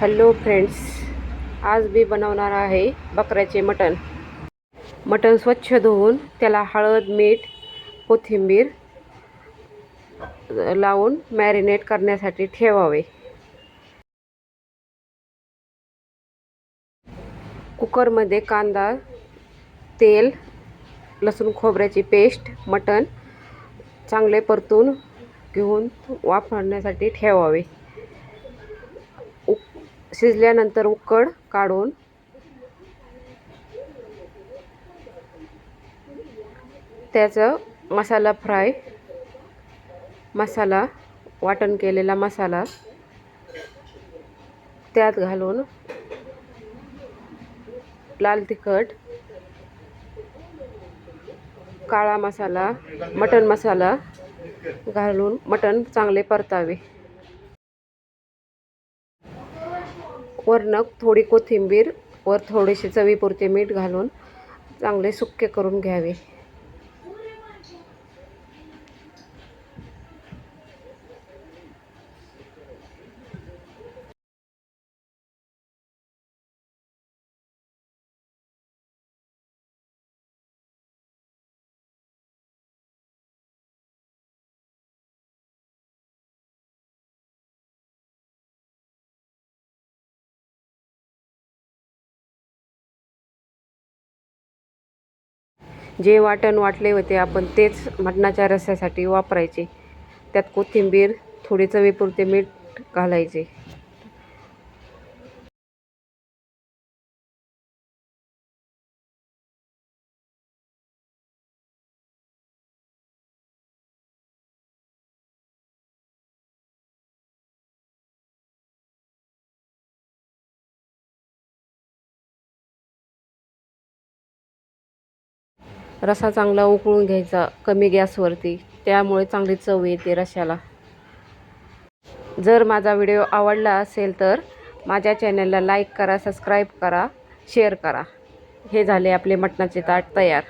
Hello friends आज मी बनवणार आहे बकऱ्याचे मटण. मटण स्वच्छ धुवून त्याला हळद मीठ कोथिंबीर लावून मॅरिनेट करण्यासाठी ठेवावे. कुकरमध्ये कांदा तेल लसूण खोबऱ्याची पेस्ट मटण चांगले परतून घेऊन वापरण्यासाठी ठेवावे. शिजल्यानंतर उकड काढून त्याचं मसाला फ्राय मसाला वाटण केलेला मसाला त्यात घालून लाल तिखट काळा मसाला मटण मसाला घालून मटण चांगले परतावे. वरनं थोडी कोथिंबीर वर थोडेसे चवीपुरते मीठ घालून चांगले सुक्के करून घ्यावे. जे वाटण वाटले होते आपण तेच मटणाच्या रस्स्यासाठी वापरायचे. त्यात कोथिंबीर थोडे चवीपुरते मीठ घालायचे. रसा चांगला उकळून घ्यायचा कमी गॅसवरती. त्यामुळे चांगली चव येते रश्याला जर माझा व्हिडिओ आवडला असेल तर माझ्या चॅनलला लाईक करा सबस्क्राईब करा शेअर करा. हे झाले आपले मटणाचे ताट तयार.